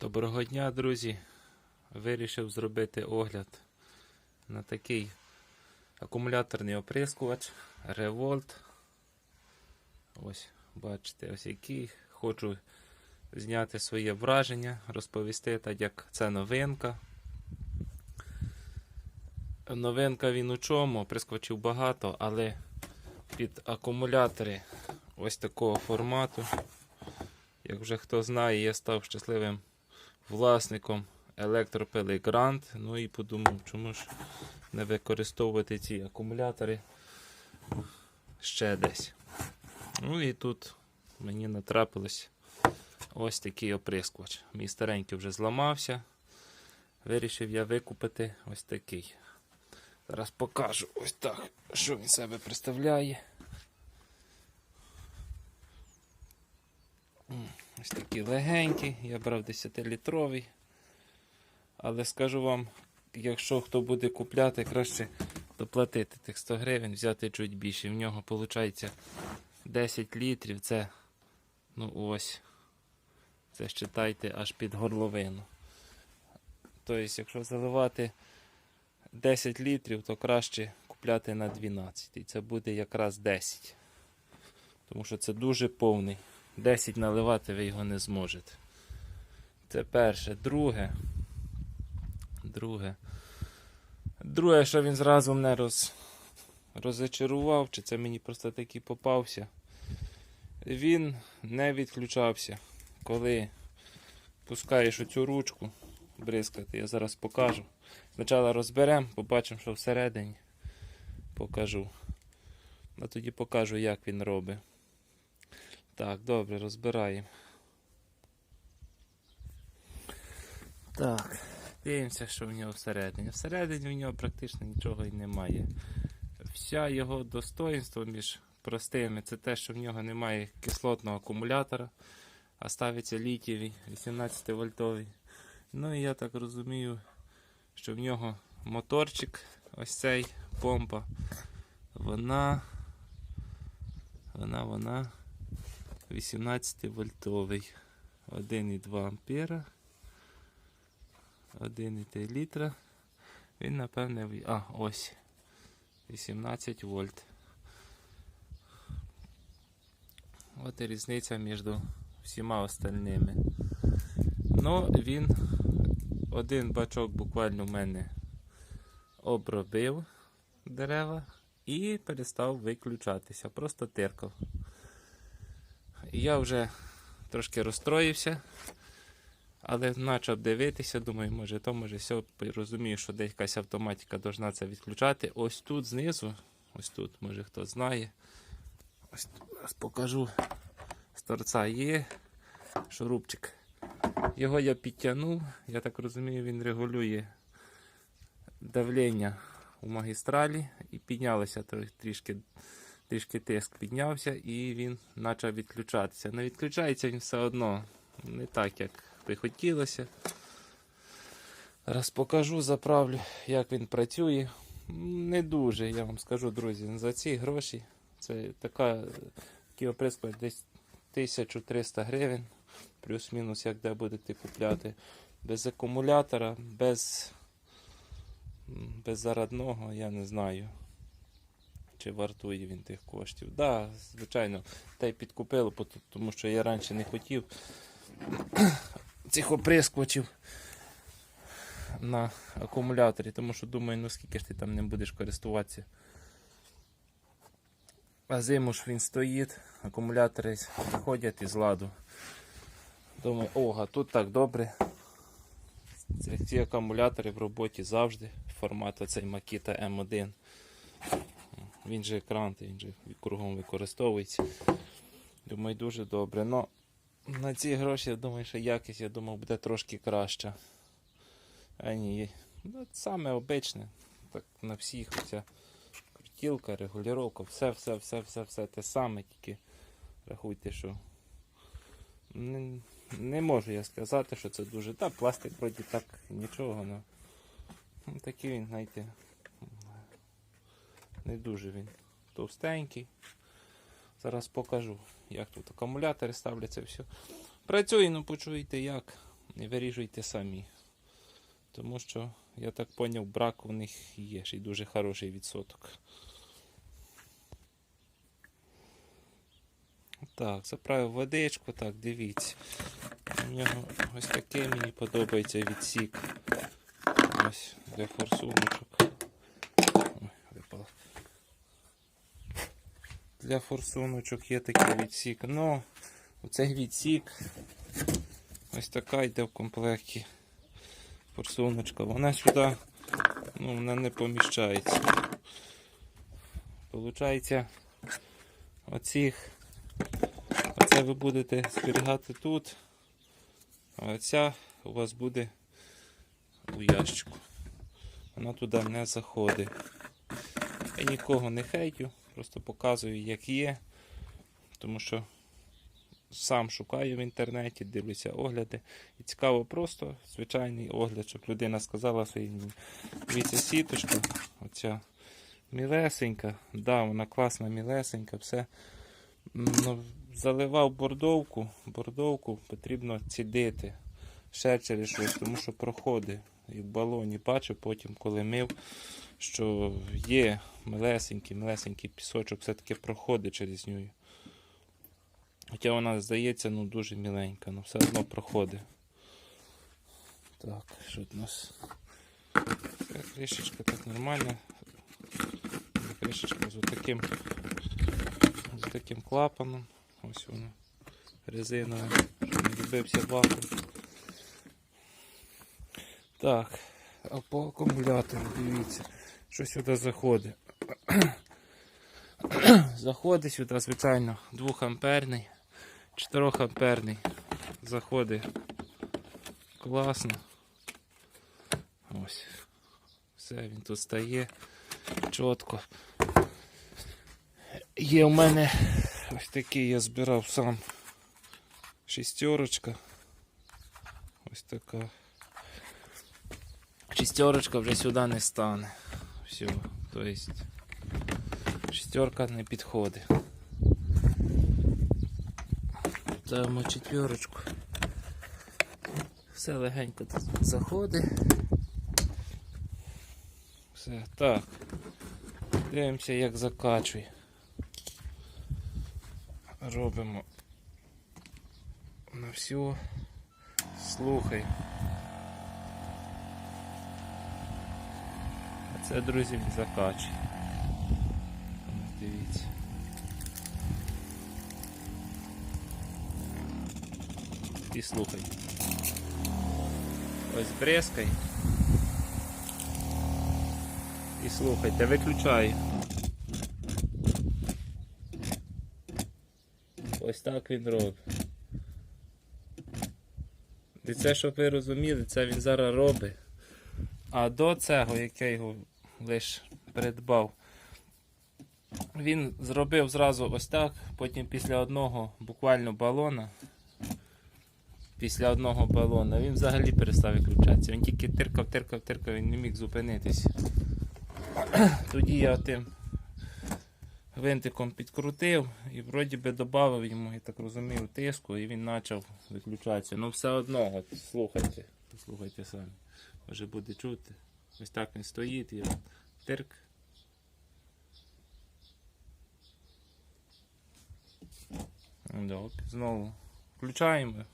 Доброго дня, друзі! Вирішив зробити огляд на такий акумуляторний оприскувач Revolt. Ось, бачите, ось який. Хочу зняти своє враження, розповісти, так як це новинка. Новинка він у чому? Оприскувачів багато, але під акумулятори ось такого формату. Як вже хто знає, я став щасливим власником електропили Grand. Ну і подумав, чому ж не використовувати ці акумулятори ще десь. Ну і тут мені натрапилось ось такий оприскувач. Мій старенький вже зламався. Вирішив я викупити ось такий. Зараз покажу ось так, що він себе представляє. Ось такий легенький, я брав 10-літровий. Але скажу вам, якщо хто буде купляти, краще доплатити тих 100 гривень, взяти чуть більше. В нього виходить 10 літрів. Це, ну ось, це считайте аж під горловину. Тобто, якщо заливати 10 літрів, то краще купляти на 12. І це буде якраз 10. Тому що це дуже повний. 10 наливати ви його не зможете. Це перше. Друге. Друге. Друге, що він зразу мене роз... розочарував, чи це мені просто такий попався. Він не відключався. Коли пускаєш оцю ручку бризкати, я зараз покажу. Спочатку розберемо, побачимо, що всередині. Покажу. А тоді покажу, як він робить. Так, добре, розбираємо. Так, дивимося, що в нього всередині. Всередині в нього практично нічого і немає. Вся його достоинство між простими це те, що в нього немає кислотного акумулятора, а ставиться літієвий 18 вольтовий. Ну і я так розумію, що в нього моторчик, ось цей помпа, вона, вона, вона 18 вольтовий. 1,2 ампера. 1,3 літра. Він, напевне, а, ось. 18 вольт. От і різниця між всіма остальними. Ну, він один бачок буквально в мене обробив дерева і перестав виключатися. Просто тиркав. Я вже трошки розстроївся, але почав дивитися, думаю, може то, може все, розумію, що десь якась автоматика должна це відключати. Ось тут знизу, ось тут, може хто знає. Ось зараз покажу. З торця є шурупчик. Його я підтягнув, я так розумію, він регулює давлення у магістралі і піднялося трішки трішки тиск піднявся і він почав відключатися. Не відключається він все одно не так, як би хотілося. Раз покажу, заправлю, як він працює. Не дуже, я вам скажу, друзі. За ці гроші це така такий оприскувач десь 1300 гривень, плюс-мінус, як де будете купляти. Без акумулятора, без, без зарядного, я не знаю чи вартує він тих коштів. Так, да, звичайно, та й підкупило, тому що я раніше не хотів цих оприскувачів на акумуляторі, тому що думаю, ну скільки ж ти там не будеш користуватися. А зиму ж він стоїть, акумулятори виходять із ладу. Думаю, ога, тут так добре. Ці акумулятори в роботі завжди. Формат оцей Makita M1. Він же екран, він же кругом використовується. Думаю, дуже добре. Но на ці гроші, я думаю, що якість, я думав, буде трошки краща. А ні, ну, саме обичне. Так на всіх оця крутілка, регулювання, все, все, все, все, все те саме, тільки рахуйте, що не, не можу я сказати, що це дуже. Та пластик вроді так нічого, но ну, такий він, знаєте, не дуже він товстенький. Зараз покажу, як тут акумулятори ставляться все. Працює, ну почуєте як. не виріжуйте самі. Тому що, я так поняв, брак у них є, ще й дуже хороший відсоток. Так, заправив водичку, так, дивіться. У нього ось такий мені подобається відсік. Ось для форсуночок. Для форсуночок є такий відсік. Ну, оцей відсік ось така йде в комплекті. Форсуночка. Вона сюди ну, вона не поміщається. Получається, оцих, оце ви будете зберігати тут, а оця у вас буде у ящику. Вона туди не заходить. Я нікого не хейтю, просто показую, як є. Тому що сам шукаю в інтернеті, дивлюся огляди. І цікаво просто звичайний огляд, щоб людина сказала своїй мені. Дивіться, сіточка, оця мілесенька, да, вона класна, мілесенька, все. Ну, заливав бордовку, бордовку потрібно цідити ще через щось, тому що проходить. І в балоні бачив потім, коли мив, що є милесенький, милесенький пісочок, все-таки проходить через нього. Хоча вона здається ну, дуже міленька, але все одно проходить. Так, що у нас? Це кришечка так нормально. Кришечка з таким, з таким клапаном. Ось вона резинове, щоб не відбився вакуум. Так, а по акумулятору дивіться, що сюди заходить. Заходить сюди, звичайно, 2 амперний, 4 амперний. Заходить класно. Ось. Все, він тут стає чітко. Є у мене ось такий я збирав сам шістерочка. Ось така. Шістерочка вже сюди не стане. Все, то есть шестерка не підходить. Ставимо четверочку. Все легенько тут заходить. Все, так. Дивимося, як закачує. Робимо на всю. Слухай. Це, друзі, закачує. Дивіться. І слухай. Ось брезкай. І слухайте, виключай. Ось так він робить. І це, щоб ви розуміли, це він зараз робить. А до цього, як я його лише придбав, він зробив зразу ось так, потім після одного буквально балона. Після одного балона він взагалі перестав виключатися. Він тільки тиркав, тиркав, тиркав, він не міг зупинитися. Тоді я тим винтиком підкрутив і вроді би додав йому, я так розумію, тиску і він почав виключатися. Ну все одно, слухайте, слухайте самі. Вже буде чути. Ось так він стоїть і тирк. Так, знову включаємо.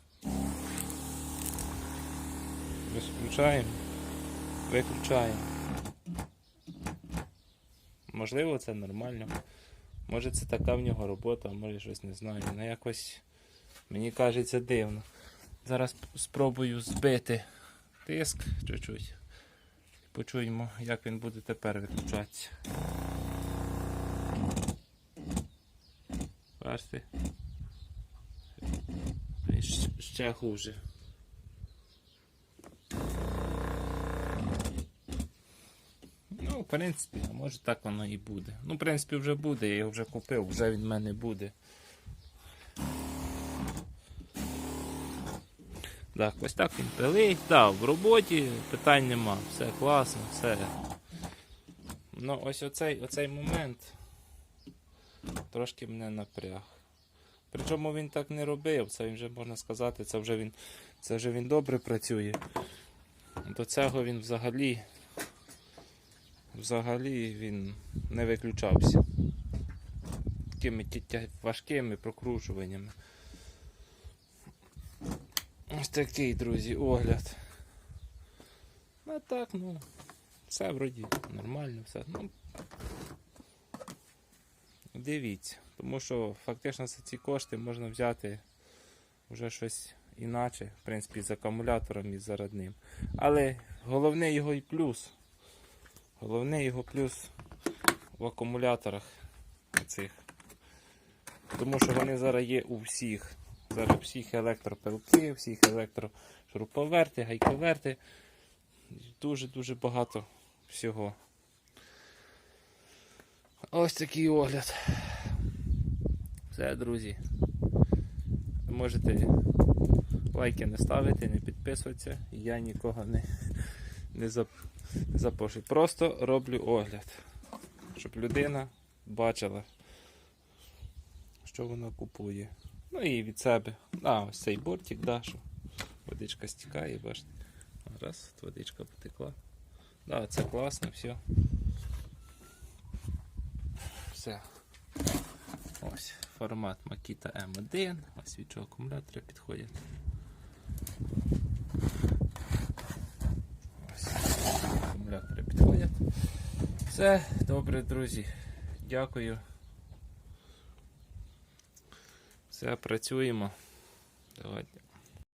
Включаємо. Виключаємо. Можливо, це нормально. Може це така в нього робота, може щось не знаю. Ну якось мені кажеться дивно. Зараз спробую збити тиск чуть-чуть. Почуємо, як він буде тепер виключатися. Бачите? Ще хуже. Ну, в принципі, може так воно і буде. Ну, в принципі, вже буде, я його вже купив, вже він в мене буде. Так, ось так він пилить. Так, в роботі питань нема, все класно, все. Ну, ось оцей, оцей момент трошки мене напряг. Причому він так не робив. Це вже можна сказати, це вже він, це вже він добре працює. До цього він взагалі, взагалі він не виключався. Такими важкими прокручуваннями. Ось такий, друзі, огляд. А так, ну, все вроді нормально, все. Ну, дивіться, тому що фактично за ці кошти можна взяти вже щось іначе, в принципі, з акумулятором і з зарядним. Але головний його і плюс. Головний його плюс в акумуляторах цих. Тому що вони зараз є у всіх. Зараз всіх електропилки, всіх електрошуруповерти, гайковерти. Дуже-дуже багато всього. Ось такий огляд. Все, друзі. Можете лайки не ставити, не підписуватися. Я нікого не, не, запрошую. Просто роблю огляд. Щоб людина бачила, що вона купує. Ну і від себе. А, ось цей бортик, да, що водичка стікає, бачите. Раз, водичка потекла. Да, це класно, все. Все. Ось формат Makita M1. Ось від чого акумулятори підходять. Ось акумулятори підходять. Все, добре, друзі. Дякую. Все, працюємо. Давайте.